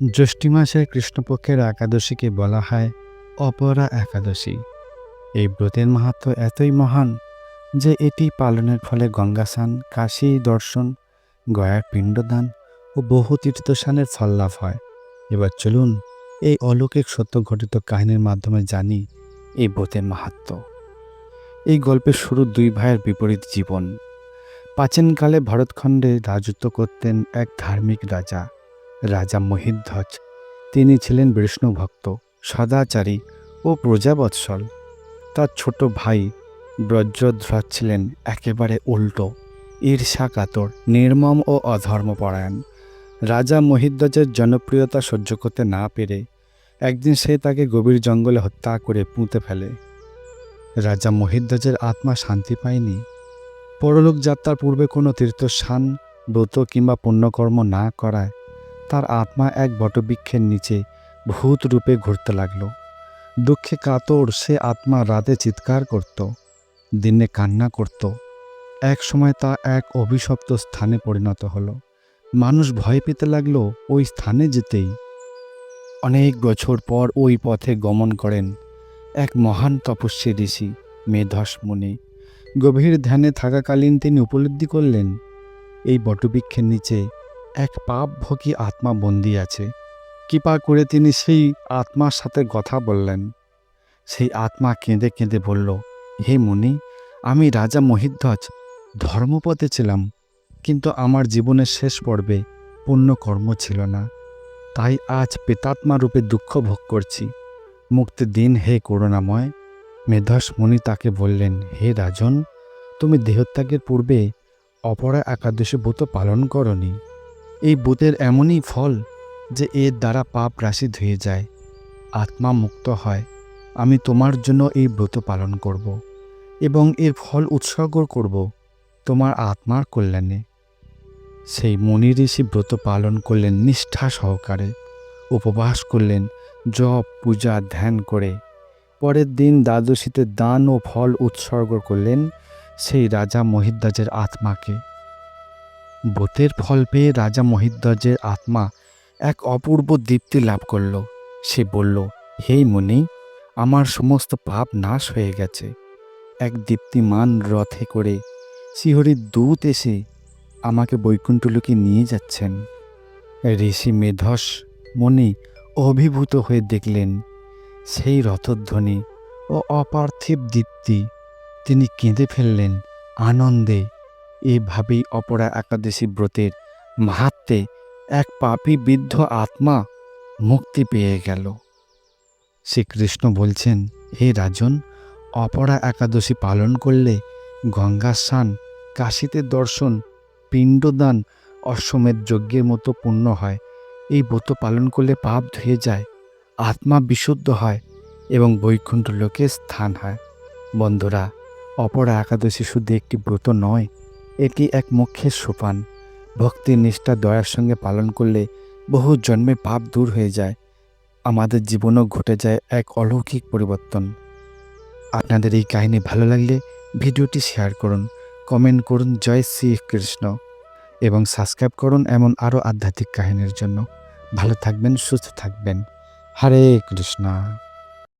জ্যৈষ্ঠী মাসের কৃষ্ণপক্ষের একাদশীকে বলা হয় অপরা একাদশী। এই ব্রতের মাহাত্ম এতই মহান যে এটি পালনের ফলে গঙ্গাস্নান, কাশী দর্শন, গয়ার পিণ্ডদান ও বহু তীর্থস্থানের ফল লাভ হয়। এবার চলুন এই অলৌকিক সত্য ঘটিত কাহিনীর মাধ্যমে জানি এই ব্রতের মাহাত্ম। এই গল্পের শুরু দুই ভাইয়ের বিপরীত জীবন। প্রাচীনকালে ভারতখণ্ডে রাজত্ব করতেন এক ধার্মিক রাজা। রাজা মহিধ্বজ। তিনি ছিলেন বিষ্ণুভক্ত সদাচারী ও প্রজাবৎসল। তার ছোট ভাই ব্রজ্রধ্বজ ছিলেন একেবারে উল্টো ঈর্ষা কাতর নির্মম ও অধর্মপরায়ণ। রাজা মহিধ্বজের জনপ্রিয়তা সহ্য করতে না পেরে একদিন সে তাকে গভীর জঙ্গলে হত্যা করে পুঁতে ফেলে। রাজা মহিধ্বজের আত্মা শান্তি পায়নি। পরলোক যাত্রার পূর্বে কোনো তীর্থস্থান, ব্রত কিংবা পুণ্যকর্ম না করায় তার আত্মা এক বটবৃক্ষের নিচে ভূত রূপে ঘুরতে লাগল। দুঃখে কাতর সে আত্মা রাতে চিৎকার করত, দিনে কান্না করত। এক সময় তা এক অভিশপ্ত স্থানে পরিণত হলো। মানুষ ভয় পেতে লাগল ওই স্থানে যেতেই। অনেক বছর পর ওই পথে গমন করেন এক মহান তপস্বী ঋষি, মেধস মুনি। গভীর ধ্যানে থাকাকালীন তিনি উপলব্ধি করলেন, এই বটবৃক্ষের নিচে এক পাপ ভোগী আত্মা বন্দী আছে। কৃপা করে তিনি সেই আত্মার সাথে কথা বললেন। সেই আত্মা কেঁদে কেঁদে বলল, হে মুনি, আমি রাজা মহিধ্বজ ধর্মপথে ছিলাম, কিন্তু আমার জীবনের শেষ পর্বে পুণ্যকর্ম ছিল না। তাই আজ পেতাত্মা রূপে দুঃখ ভোগ করছি। মুক্তি দিন হে করুণাময়। মেধস মুনি তাকে বললেন, হে রাজন, তুমি দেহত্যাগের পূর্বে অপরা একাদশী ব্রত পালন করনি। এই ব্রতের এমনই ফল যে এর দ্বারা পাপ রাশি ধুয়ে যায়, আত্মা মুক্ত হয়। আমি তোমার জন্য এই ব্রত পালন করব এবং এর ফল উৎসর্গ করব তোমার আত্মার কল্যাণে। সেই মুনি ঋষি ব্রত পালন করলেন নিষ্ঠা সহকারে, উপবাস করলেন, জপ, পূজা, ধ্যান করে। পরের দিন দ্বাদশীতে দান ও ফল উৎসর্গ করলেন সেই রাজা মহিদ্দাজের আত্মাকে। ব্রতের ফল পেয়ে রাজা মহিদ্দাজের আত্মা এক অপূর্ব দীপ্তি লাভ করল। সে বলল, হে মুনি, আমার সমস্ত পাপ নাশ হয়ে গেছে। এক দীপ্তিমান রথে করে শিহরির দূত এসে আমাকে বৈকুণ্ঠলোকে নিয়ে যাচ্ছেন। ঋষি মেধস মনি অভিভূত হয়ে দেখলেন, সেই রথধ্বনি ও অপার্থিব দীপ্তি তিনি কেঁদে ফেললেন আনন্দে। এভাবেই অপরা একাদশী ব্রতের মাহাত্মে এক পাপী বৃদ্ধ আত্মা মুক্তি পেয়ে গেল। শ্রীকৃষ্ণ বলছেন, হে রাজন, অপরা একাদশী পালন করলে গঙ্গা স্নান কাশীতে দর্শন, পিণ্ডদান, অশ্বমেধ যজ্ঞের মতো পুণ্য হয়। এই ব্রত পালন করলে পাপ ধুয়ে যায়, আত্মা বিশুদ্ধ হয় এবং বৈকুণ্ঠ লোকে স্থান হয়। বন্ধুরা, অপরা একাদশী শুধু একটি ব্রত নয় এটি এক মুখ্যের সোপান। ভক্তি, নিষ্ঠা, দয়ার সঙ্গে পালন করলে বহু জন্মে পাপ দূর হয়ে যায়। আমাদের জীবনও ঘটে যায় এক অলৌকিক পরিবর্তন। আপনাদের এই কাহিনী ভালো লাগলে ভিডিওটি শেয়ার করুন, কমেন্ট করুন, জয় শ্রী কৃষ্ণ এবং সাবস্ক্রাইব করুন এমন আরও আধ্যাত্মিক কাহিনীর জন্য। ভালো থাকবেন, সুস্থ থাকবেন। হরে কৃষ্ণা।